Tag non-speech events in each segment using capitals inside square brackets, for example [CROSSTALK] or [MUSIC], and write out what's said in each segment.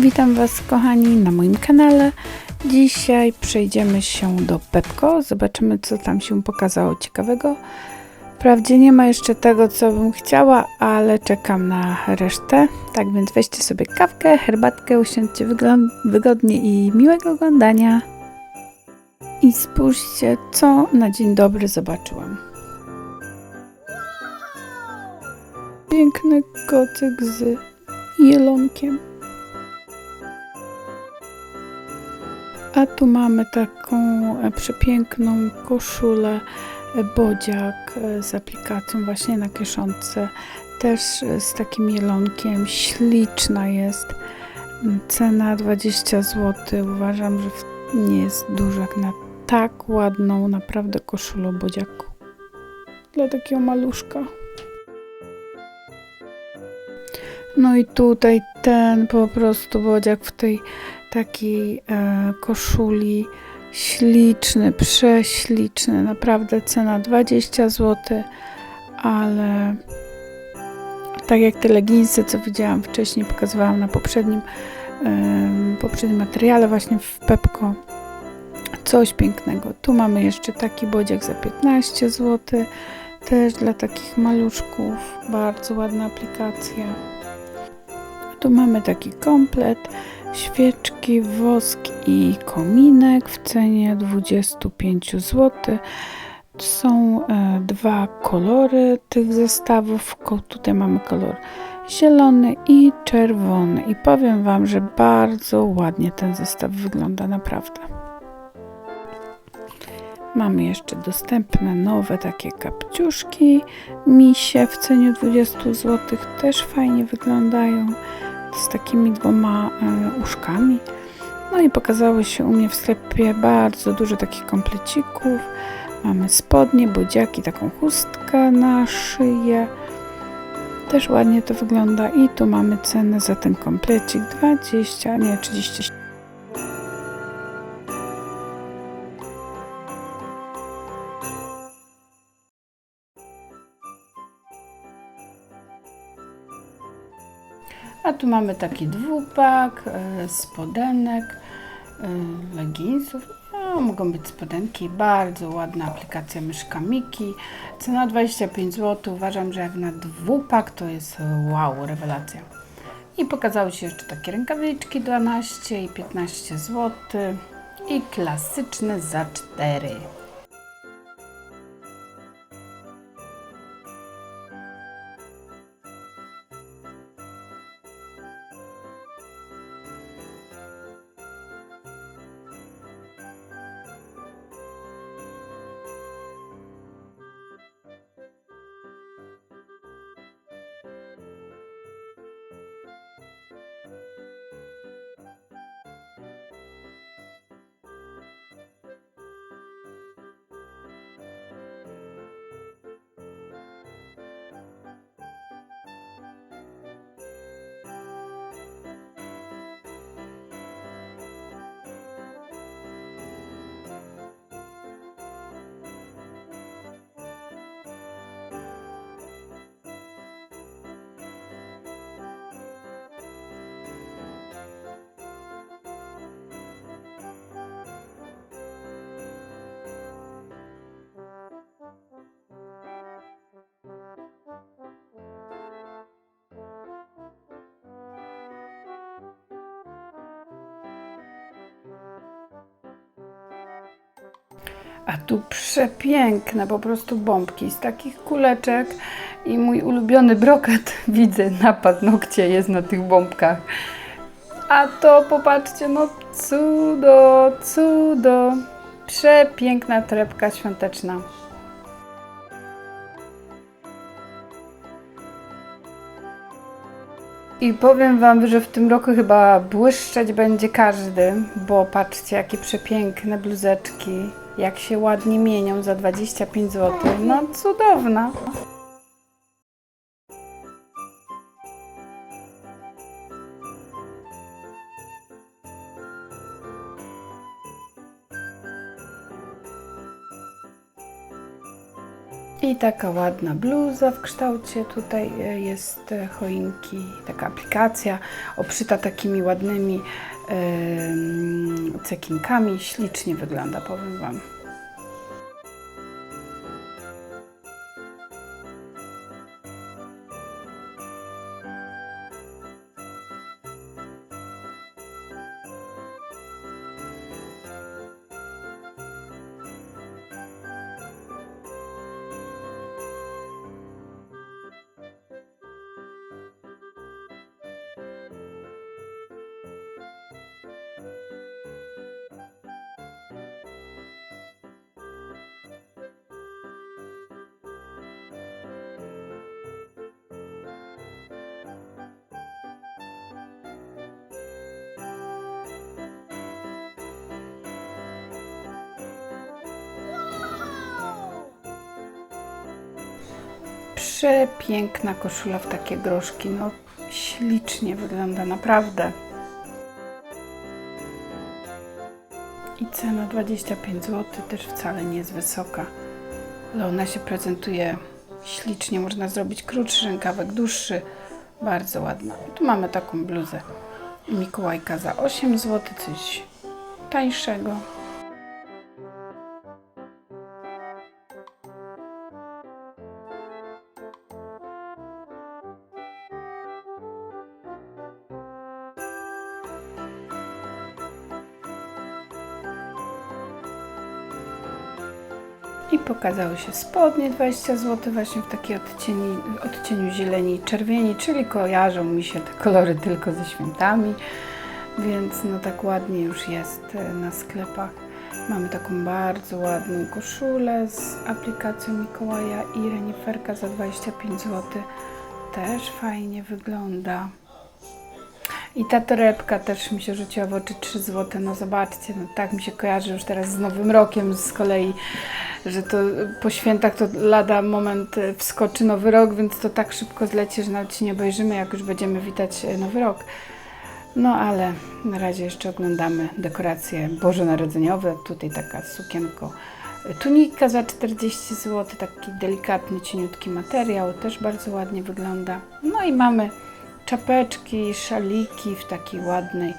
Witam Was kochani na moim kanale. Dzisiaj przejdziemy się do Pepko, zobaczymy co tam się pokazało ciekawego. Wprawdzie nie ma jeszcze tego co bym chciała, ale czekam na resztę. Tak więc weźcie sobie kawkę, herbatkę, usiądźcie wygodnie i miłego oglądania. I spójrzcie co na dzień dobry zobaczyłam. Piękny kocyk z jelonkiem. A tu mamy taką e, przepiękną koszulę e, bodziak e, z aplikacją właśnie na kieszonce. Też z takim jelonkiem. Śliczna jest. Mm, Cena 20 zł. Uważam, że nie jest dużo jak na tak ładną naprawdę koszulę bodziaku. Dla takiego maluszka. No i tutaj ten po prostu bodziak w tej takiej e, koszuli. Śliczny, prześliczny. Naprawdę cena 20 zł, ale tak jak te leginsy, co widziałam wcześniej, pokazywałam na poprzednim, em, poprzednim materiale właśnie w Pepko. Coś pięknego. Tu mamy jeszcze taki bodziak za 15 zł. Też dla takich maluszków. Bardzo ładna aplikacja. Tu mamy taki komplet, świeczki, wosk i kominek w cenie 25 zł. Są e, dwa kolory tych zestawów. Tutaj mamy kolor zielony i czerwony. I powiem Wam, że bardzo ładnie ten zestaw wygląda, naprawdę. Mamy jeszcze dostępne nowe takie kapciuszki misie w cenie 20 zł. Też fajnie wyglądają z takimi dwoma e, uszkami. No i pokazały się u mnie w sklepie bardzo dużo takich komplecików. Mamy spodnie, bodziaki, taką chustkę na szyję. Też ładnie to wygląda. I tu mamy cenę za ten komplecik 20, nie 30. A tu mamy taki dwupak, e, spodenek, e, leginsów. No, mogą być spodenki. Bardzo ładna aplikacja myszka Miki. Cena 25 zł. Uważam, że jak na dwupak to jest wow, rewelacja. I pokazały się jeszcze takie rękawiczki 12 i 15 zł. I klasyczne za 4. A tu przepiękne po prostu bombki z takich kuleczek i mój ulubiony brokat [LAUGHS] widzę na paznokcie jest na tych bombkach. A to popatrzcie, no cudo, cudo. Przepiękna torebka świąteczna. I powiem Wam, że w tym roku chyba błyszczeć będzie każdy, bo patrzcie, jakie przepiękne bluzeczki, jak się ładnie mienią za 25 zł. No cudowna. I taka ładna bluza w kształcie tutaj e, jest e, choinki, taka aplikacja obszyta takimi ładnymi cekinkami. Ślicznie wygląda, powiem Wam. Przepiękna koszula w takie groszki. No, ślicznie wygląda, naprawdę. I cena 25 zł też wcale nie jest wysoka, ale ona się prezentuje ślicznie. Można zrobić krótszy rękawek, dłuższy. Bardzo ładna. Tu mamy taką bluzę Mikołajka za 8 zł, coś tańszego. Pokazały się spodnie 20 zł właśnie w takiej odcieni, odcieniu zieleni i czerwieni, czyli kojarzą mi się te kolory tylko ze świętami, więc no tak ładnie już jest e, na sklepach. Mamy taką bardzo ładną koszulę z aplikacją Mikołaja i reniferka za 25 zł. Też fajnie wygląda. I ta torebka też mi się rzuciła w oczy 3 zł. No zobaczcie, no tak mi się kojarzy już teraz z Nowym Rokiem z kolei, że to po świętach to lada moment e, wskoczy Nowy Rok, więc to tak szybko zleci, że nawet się nie obejrzymy, jak już będziemy witać e, Nowy Rok. No ale na razie jeszcze oglądamy dekoracje bożonarodzeniowe. Tutaj taka sukienko. e, Tunika za 40 zł, taki delikatny, cieniutki materiał, też bardzo ładnie wygląda. No i mamy czapeczki, szaliki w takiej ładnej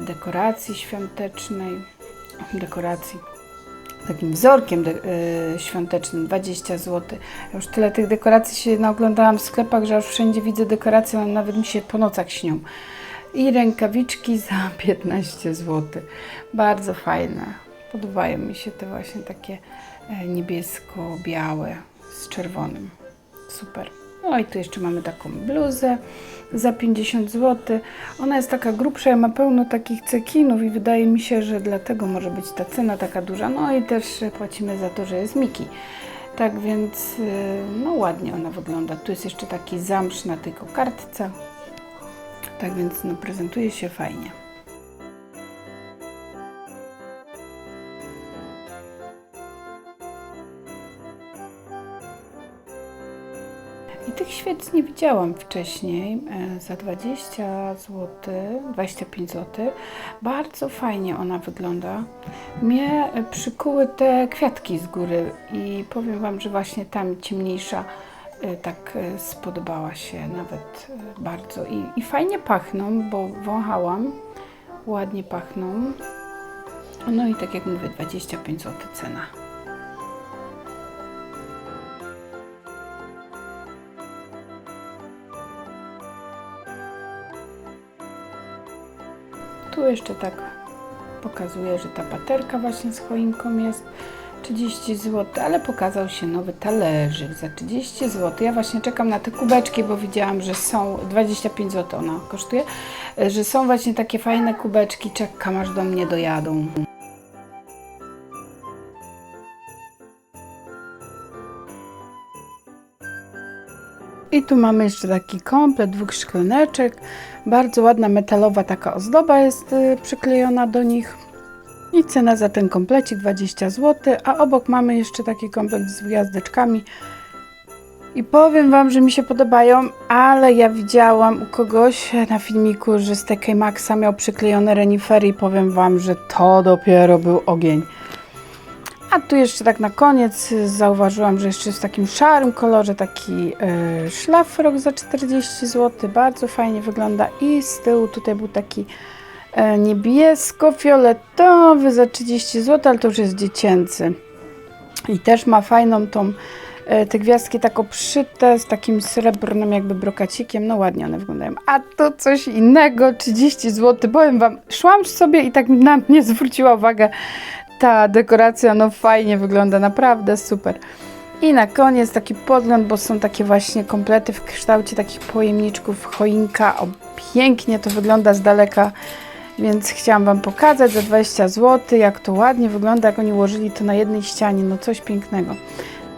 dekoracji świątecznej, dekoracji takim wzorkiem e, świątecznym 20 zł. Ja już tyle tych dekoracji się naoglądałam w sklepach, że już wszędzie widzę dekoracje, one nawet mi się po nocach śnią. I rękawiczki [LAUGHS] za 15 zł. Bardzo fajne. Podobają mi się te właśnie takie e, niebiesko-białe z czerwonym. Super. No i tu jeszcze mamy taką bluzę za 50 zł. Ona jest taka grubsza, ma pełno takich cekinów i wydaje mi się, że dlatego może być ta cena taka duża. No i też płacimy za to, że jest Miki. Tak więc y, no ładnie ona wygląda. Tu jest jeszcze taki zamsz na tej kokardce. Tak więc no prezentuje się fajnie. Świec nie widziałam wcześniej e, za 20 zł, 25 zł. Bardzo fajnie ona wygląda. Mnie e, przykuły te kwiatki z góry i powiem Wam, że właśnie tam ciemniejsza e, tak spodobała się nawet bardzo. I, I fajnie pachną, bo wąchałam. Ładnie pachną. No i tak jak mówię, 25 zł cena. Tu jeszcze tak pokazuje, że ta paterka właśnie z choinką jest 30 zł, ale pokazał się nowy talerzyk za 30 zł. Ja właśnie czekam na te kubeczki, bo widziałam, że są 25 zł ona kosztuje, że są właśnie takie fajne kubeczki. Czekam aż do mnie dojadą. I tu mamy jeszcze taki komplet dwóch szklaneczek. Bardzo ładna metalowa taka ozdoba jest y, przyklejona do nich. I cena za ten komplecik 20 zł, a obok mamy jeszcze taki komplet z gwiazdeczkami. I powiem Wam, że mi się podobają, ale ja widziałam u kogoś na filmiku, że z TK Maxa miał przyklejone renifery i powiem Wam, że to dopiero był ogień. A tu jeszcze tak na koniec y, zauważyłam, że jeszcze jest w takim szarym kolorze taki y, szlafrok za 40 zł. Bardzo fajnie wygląda. I z tyłu tutaj był taki e, niebiesko-fioletowy za 30 zł, ale to już jest dziecięcy. I też ma fajną tą, e, te gwiazdki tak obszyte z takim srebrnym jakby brokacikiem. No ładnie one wyglądają. A to coś innego, 30 zł. Powiem Wam, szłam sobie i tak na mnie zwróciła uwagę ta dekoracja. No fajnie wygląda, naprawdę super. I na koniec taki podgląd, bo są takie właśnie komplety w kształcie takich pojemniczków choinka. O, pięknie to wygląda z daleka, więc chciałam Wam pokazać za 20 zł, jak to ładnie wygląda, jak oni ułożyli to na jednej ścianie, no coś pięknego.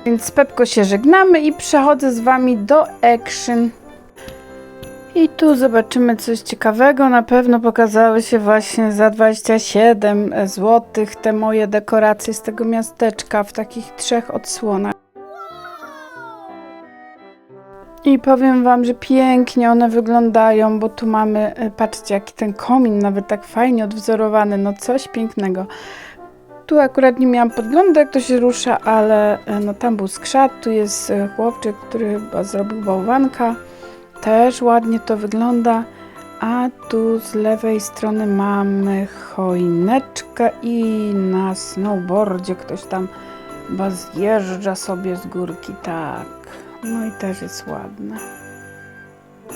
Więc z Pepko się żegnamy i przechodzę z Wami do Action. I tu zobaczymy coś ciekawego. Na pewno pokazały się właśnie za 27 zł te moje dekoracje z tego miasteczka w takich trzech odsłonach. I powiem Wam, że pięknie one wyglądają, bo tu mamy, e, patrzcie, jaki ten komin nawet tak fajnie odwzorowany, no coś pięknego. Tu akurat nie miałam podglądu, jak to się rusza, ale e, no tam był skrzat, tu jest e, chłopczyk, który chyba zrobił bałwanka. Też ładnie to wygląda. A tu z lewej strony mamy choineczkę i na snowboardzie ktoś tam chyba zjeżdża sobie z górki, tak. No i też jest ładne.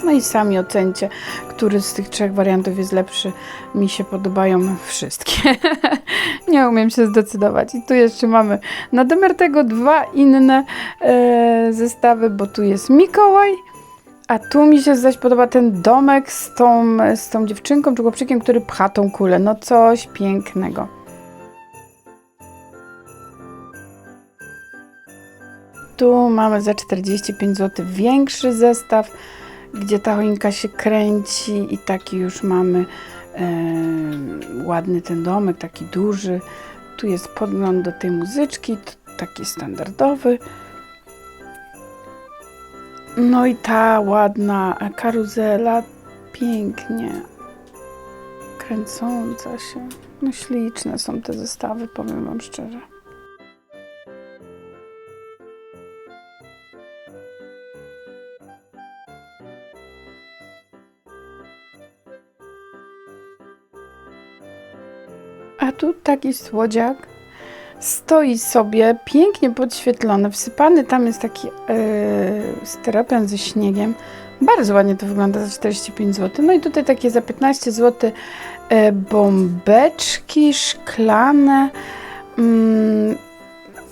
No i sami ocencie, który z tych trzech wariantów jest lepszy. Mi się podobają wszystkie. [LAUGHS] Nie umiem się zdecydować. I tu jeszcze mamy na domiar tego dwa inne e, zestawy, bo tu jest Mikołaj, a tu mi się zaś podoba ten domek z tą, z tą dziewczynką czy chłopczykiem, który pcha tą kulę. No coś pięknego. Tu mamy za 45 zł większy zestaw, gdzie ta choinka się kręci i taki już mamy e, ładny ten domek, taki duży. Tu jest podgląd do tej muzyczki, taki standardowy. No i ta ładna karuzela, pięknie kręcąca się. No śliczne są te zestawy, powiem Wam szczerze. A tu taki słodziak stoi sobie, pięknie podświetlony, wsypany, tam jest taki yy, ze śniegiem. Bardzo ładnie to wygląda za 45 zł. No i tutaj takie za 15 zł e, bombeczki szklane. Mm,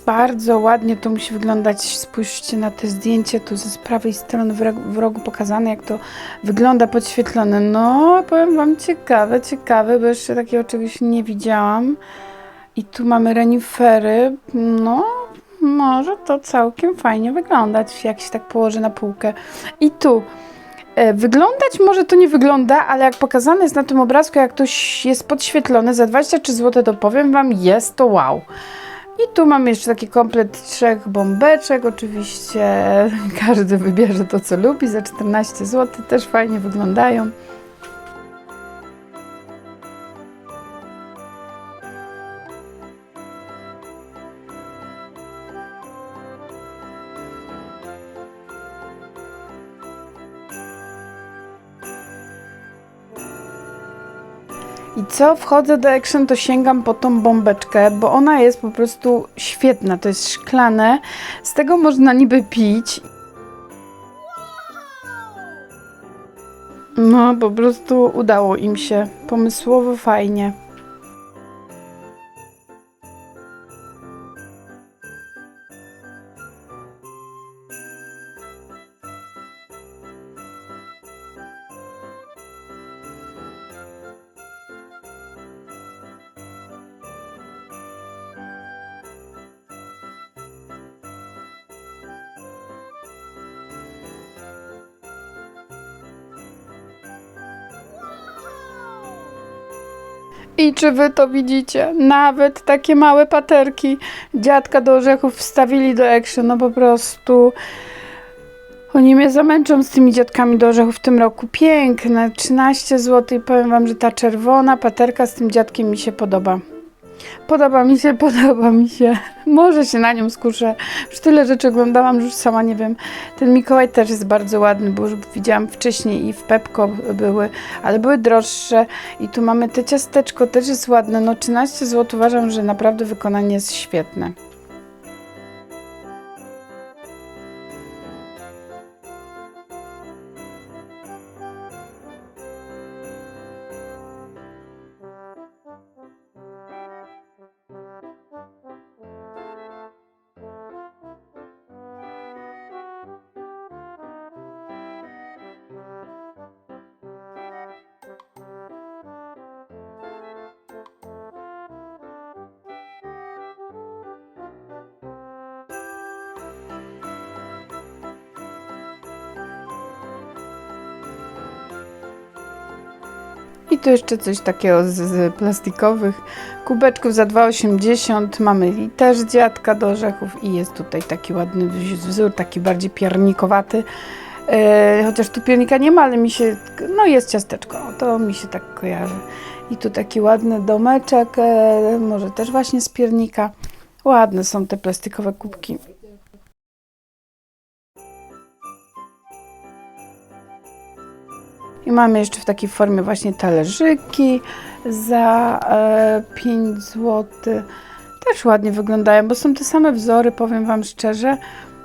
bardzo ładnie to musi wyglądać. Spójrzcie na te zdjęcie tu z prawej strony w rogu pokazane, jak to wygląda podświetlone. No, powiem Wam ciekawe, ciekawe, bo jeszcze takiego czegoś nie widziałam. I tu mamy renifery. No, może to całkiem fajnie wyglądać, jak się tak położy na półkę. I tu e, wyglądać może to nie wygląda, ale jak pokazane jest na tym obrazku, jak ktoś jest podświetlony za 23 zł, to powiem Wam, jest to wow. I tu mamy jeszcze taki komplet trzech bombeczek. Oczywiście [LAUGHS] każdy wybierze to, co lubi. Za 14 zł też fajnie wyglądają. I co wchodzę do Action, to sięgam po tą bombeczkę, bo ona jest po prostu świetna. To jest szklane, z tego można niby pić. No, po prostu udało im się. Pomysłowo fajnie. I czy wy to widzicie? Nawet takie małe paterki dziadka do orzechów wstawili do Action. No po prostu oni mnie zamęczą z tymi dziadkami do orzechów w tym roku. Piękne, 13 zł i powiem wam, że ta czerwona paterka z tym dziadkiem mi się podoba. Podoba mi się, [LAUGHS] podoba mi się. Może się na nią skuszę. Już tyle rzeczy oglądałam, że już sama nie wiem. Ten Mikołaj też jest bardzo ładny, bo już widziałam wcześniej i w Pepko były, ale były droższe. I tu mamy te ciasteczko, też jest ładne. No 13 zł uważam, że naprawdę wykonanie jest świetne. I tu jeszcze coś takiego z, z plastikowych kubeczków za 2,80. Mamy też dziadka do orzechów i jest tutaj taki ładny wzór, taki bardziej piernikowaty. E, chociaż tu piernika nie ma, ale mi się, no jest ciasteczko, to mi się tak kojarzy. I tu taki ładny domeczek, e, może też właśnie z piernika. Ładne są te plastikowe kubki. I mamy jeszcze w takiej formie właśnie talerzyki za e, 5 zł. Też ładnie wyglądają, bo są te same wzory, powiem Wam szczerze.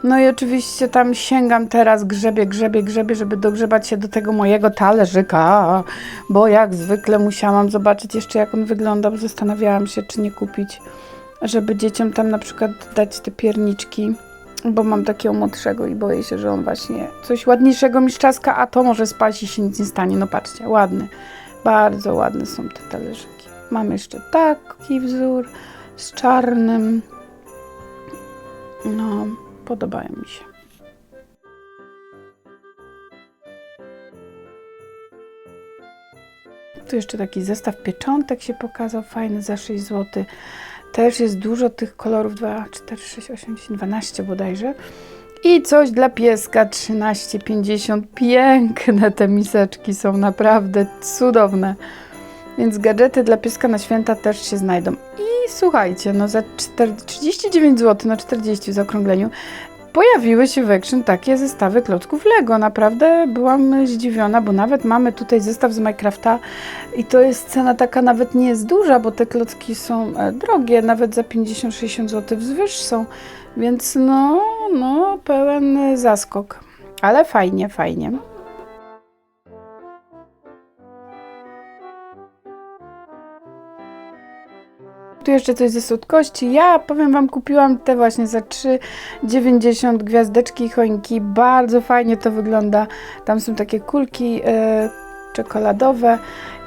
No i oczywiście tam sięgam teraz, grzebie, grzebie, grzebie, żeby dogrzebać się do tego mojego talerzyka, bo jak zwykle musiałam zobaczyć jeszcze jak on wygląda, bo zastanawiałam się, czy nie kupić, żeby dzieciom tam na przykład dać te pierniczki bo mam takiego młodszego i boję się, że on właśnie coś ładniejszego mi szczaska, a to może spaść i się nic nie stanie. No patrzcie, ładny. Bardzo ładne są te talerzyki. Mam jeszcze taki wzór z czarnym. No, podobają mi się. Tu jeszcze taki zestaw pieczątek się pokazał, fajny za 6 zł. Też jest dużo tych kolorów, 2, 4, 6, 8, 10, 12 bodajże. I coś dla pieska, 13,50. Piękne te miseczki są, naprawdę cudowne. Więc gadżety dla pieska na święta też się znajdą. I słuchajcie, no za 4, 39 zł na 40 w zaokrągleniu pojawiły się w Action takie zestawy klocków Lego. Naprawdę byłam zdziwiona, bo nawet mamy tutaj zestaw z Minecrafta i to jest cena taka nawet nie jest duża, bo te klocki są e, drogie, nawet za 50-60 zł wzwyż są, więc no, no pełen zaskok. Ale fajnie, fajnie. Tu jeszcze coś ze słodkości. Ja powiem Wam, kupiłam te właśnie za 3,90 gwiazdeczki i choinki. Bardzo fajnie to wygląda. Tam są takie kulki e, czekoladowe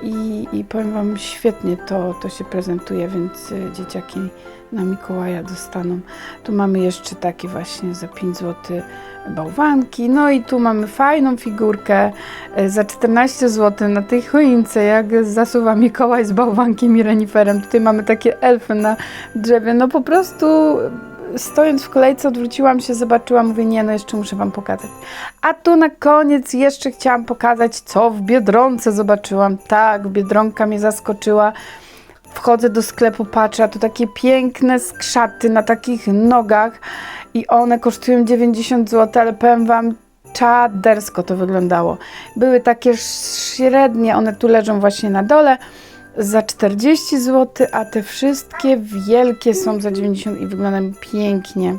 i, i powiem Wam, świetnie to, to się prezentuje, więc e, dzieciaki na Mikołaja dostaną. Tu mamy jeszcze takie właśnie za 5 zł bałwanki. No i tu mamy fajną figurkę e, za 14 zł na tej choince, jak zasuwa Mikołaj z bałwankiem i reniferem. Tutaj mamy takie elfy na drzewie. No po prostu stojąc w kolejce odwróciłam się, zobaczyłam, mówię, nie, no jeszcze muszę Wam pokazać. A tu na koniec jeszcze chciałam pokazać, co w Biedronce zobaczyłam. Tak, Biedronka mnie zaskoczyła. Wchodzę do sklepu, patrzę, a tu takie piękne skrzaty na takich nogach i one kosztują 90 zł, ale powiem Wam, czadersko to wyglądało. Były takie średnie, one tu leżą właśnie na dole za 40 zł, a te wszystkie wielkie są za 90 i wyglądają pięknie.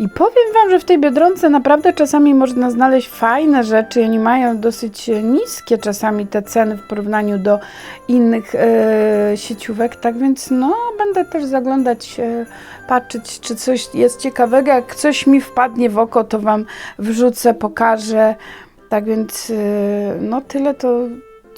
I powiem Wam, że w tej Biedronce naprawdę czasami można znaleźć fajne rzeczy. Oni mają dosyć niskie czasami te ceny w porównaniu do innych e, sieciówek, tak więc no będę też zaglądać, e, patrzeć, czy coś jest ciekawego. Jak coś mi wpadnie w oko, to Wam wrzucę, pokażę. Tak więc e, no tyle to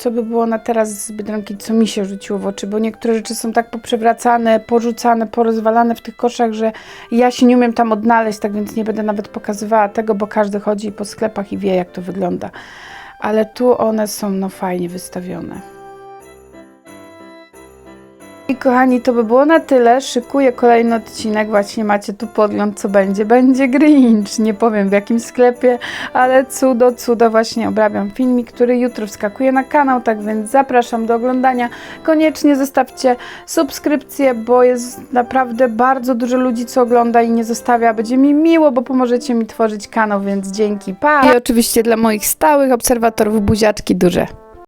co by było na teraz z Biedronki, co mi się rzuciło w oczy, bo niektóre rzeczy są tak poprzewracane, porzucane, porozwalane w tych koszach, że ja się nie umiem tam odnaleźć, tak więc nie będę nawet pokazywała tego, bo każdy chodzi po sklepach i wie, jak to wygląda. Ale tu one są no fajnie wystawione. I kochani, to by było na tyle. Szykuję kolejny odcinek. Właśnie macie tu podgląd, co będzie. Będzie Grinch. Nie powiem w jakim sklepie, ale cudo, cudo. Właśnie obrabiam filmik, który jutro wskakuje na kanał, tak więc zapraszam do oglądania. Koniecznie zostawcie subskrypcję, bo jest naprawdę bardzo dużo ludzi, co ogląda i nie zostawia. Będzie mi miło, bo pomożecie mi tworzyć kanał, więc dzięki. Pa! I oczywiście dla moich stałych obserwatorów buziaczki duże.